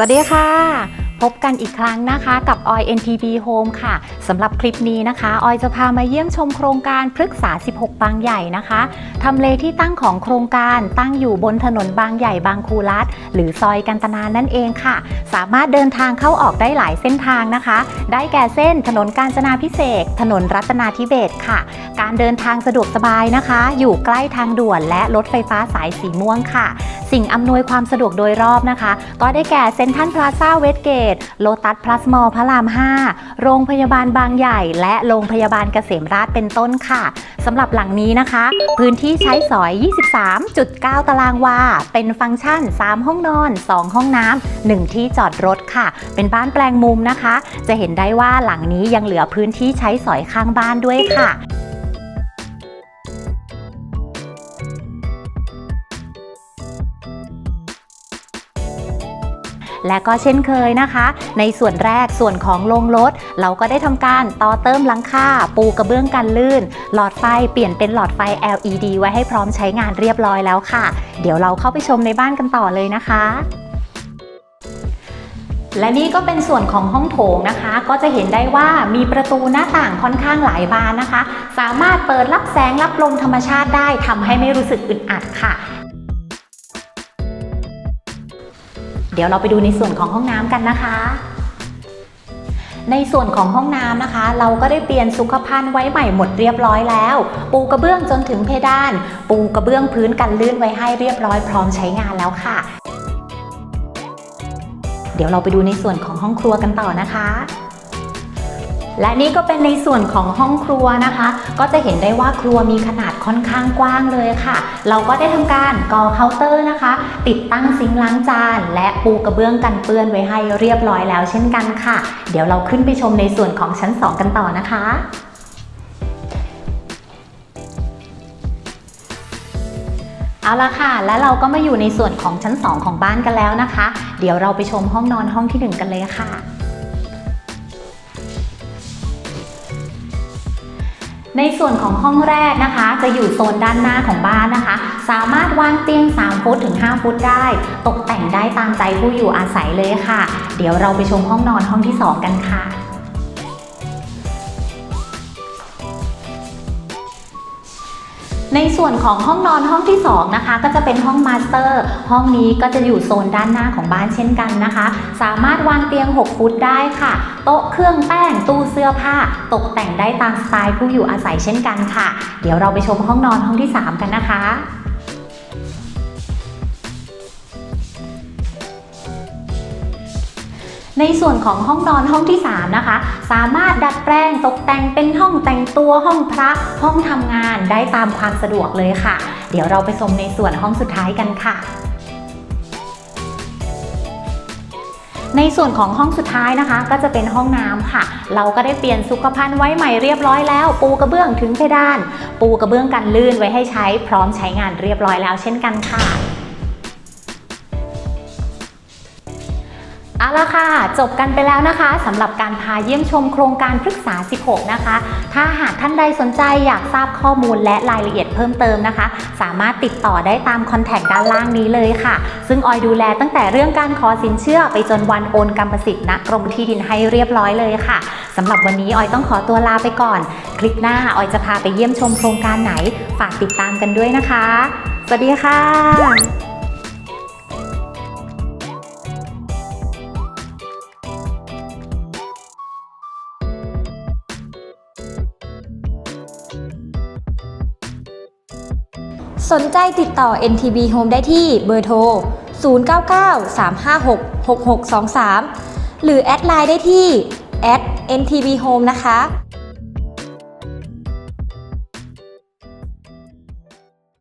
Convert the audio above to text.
สวัสดีค่ะ พบกันอีกครั้งนะคะกับ Oil NTB Home ค่ะสำหรับคลิปนี้นะคะ ออยจะพามาเยี่ยมชมโครงการพฤกษา 16 บางใหญ่นะคะทำเลที่ตั้งของโครงการตั้งอยู่บนถนนบางใหญ่บางคูรัฐหรือซอยกันตนานั่นเองค่ะ สามารถเดินทางเข้าออกได้หลายเส้นทางนะคะ ได้แก่เส้นถนนกาญจนาพิเศษ ถนนรัตนาธิเบศค่ะ การเดินทางสะดวกสบายนะคะ อยู่ใกล้ทางด่วนและรถไฟฟ้าสายสีม่วงค่ะ สิ่งอำนวยความสะดวกโดยรอบนะคะ ก็ได้แก่เซ็นทรัลพลาซ่าเวสเกตโลตัสพลัสมอลพระราม 5 โรงพยาบาลบางใหญ่ และโรงพยาบาลเกษมราชเป็นต้นค่ะสำหรับหลังนี้นะคะ พื้นที่ใช้สอย 23.9 ตารางวา เป็นฟังก์ชัน 3 ห้องนอน 2 ห้องน้ำ1ที่จอดรถค่ะ เป็นบ้านแปลงมุมนะคะ จะเห็นได้ว่าหลังนี้ยังเหลือพื้นที่ใช้สอยข้างบ้านด้วยค่ะ และก็เช่นเคยนะคะ ในส่วนแรกส่วนของโรงรถ เราก็ได้ทำการต่อเติมหลังคาปูกระเบื้องกันลื่น หลอดไฟเปลี่ยนเป็นหลอดไฟ LED ไว้ให้พร้อมใช้งานเรียบร้อยแล้วค่ะ เดี๋ยวเราเข้าไปชมในบ้านกันต่อเลยนะคะและนี่ก็เป็นส่วนของห้องโถงนะคะ ก็จะเห็นได้ว่ามีประตูหน้าต่างค่อนข้างหลายบานนะคะ สามารถเปิดรับแสงรับลมธรรมชาติได้ทำให้ไม่รู้สึกอึดอัดค่ะ ดี๋ยวเราไปดูในส่วนของห้องน้ำกันนะคะ ในส่วนของห้องน้ำนะคะ เราก็ได้เปลี่ยนสุขภัณฑ์ไว้ใหม่หมดเรียบร้อยแล้ว ปูกระเบื้องจนถึงเพดาน ปูกระเบื้องพื้นกันลื่นไว้ให้เรียบร้อยพร้อมใช้งานแล้วค่ะ เดี๋ยวเราไปดูในส่วนของห้องครัวกันต่อนะคะ และนี่ก็เป็นในส่วนของห้องครัวนะคะ ก็จะเห็นได้ว่าครัวมีขนาดค่อนข้างกว้างเลยค่ะ เราก็ได้ทำการก่อเคาน์เตอร์นะคะ ติดตั้งซิงค์ล้างจาน และปูกระเบื้องกันเปื้อนไว้ให้เรียบร้อยแล้วเช่นกันค่ะ เดี๋ยวเราขึ้นไปชมในส่วนของชั้น 2 กันต่อนะคะเอาละค่ะ และเราก็มาอยู่ในส่วนของชั้น 2 ของบ้านกันแล้วนะคะ เดี๋ยวเราไปชมห้องนอนห้องที่ 1 กันเลยค่ะ ในส่วนของห้องแรกนะคะ จะอยู่โซนด้านหน้าของบ้านนะคะ สามารถวางเตียง 3 ฟุตถึง 5 ฟุตได้ ตกแต่งได้ตามใจผู้อยู่อาศัยเลยค่ะ เดี๋ยวเราไปชมห้องนอนห้องที่ 2 กันค่ะ ในส่วนของห้องนอนห้องที่2นะคะก็จะเป็นห้องมาสเตอร์ห้องนี้ก็จะอยู่โซนด้านหน้าของบ้านเช่นกันนะคะ สามารถวางเตียง 6 ฟุตได้ค่ะ โต๊ะเครื่องแป้งตู้เสื้อผ้า ตกแต่งได้ตามสไตล์ผู้อยู่อาศัยเช่นกันค่ะ เดี๋ยวเราไปชมห้องนอนห้องที่ 3 กันนะคะ ในส่วนของห้องนอนห้องที่ 3 นะคะ สามารถดัดแปลงตกแต่งเป็นห้องแต่งตัวห้องพระห้องทำงานได้ตามความสะดวกเลยค่ะ เดี๋ยวเราไปชมในส่วนห้องสุดท้ายกันค่ะในส่วนของห้องสุดท้ายนะคะ ก็จะเป็นห้องน้ำค่ะ เราก็ได้เปลี่ยนสุขภัณฑ์ไว้ใหม่เรียบร้อยแล้ว ปูกระเบื้องถึงเพดาน ปูกระเบื้องกันลื่นไว้ให้ใช้พร้อมใช้งานเรียบร้อยแล้วเช่นกันค่ะ เอาละค่ะ จบกันไปแล้วนะคะสำหรับการพาเยี่ยมชมโครงการพฤกษา 16 นะคะ ถ้าหากท่านใดสนใจอยากทราบข้อมูลและรายละเอียดเพิ่มเติมนะคะ สามารถติดต่อได้ตามคอนแทคด้านล่างนี้เลยค่ะ ซึ่งออยดูแลตั้งแต่เรื่องการขอสินเชื่อไปจนวันโอนกรรมสิทธิ์ณกรมที่ดินให้เรียบร้อยเลยค่ะสำหรับวันนี้ออยต้องขอตัวลาไปก่อน คลิปหน้าออยจะพาไปเยี่ยมชมโครงการไหน ฝากติดตามกันด้วยนะคะ สวัสดีค่ะ สนใจติดต่อ NTB Home ได้ที่เบอร์โทร 099 356 6623 หรือแอดไลน์ได้ที่ @ntbhome นะคะ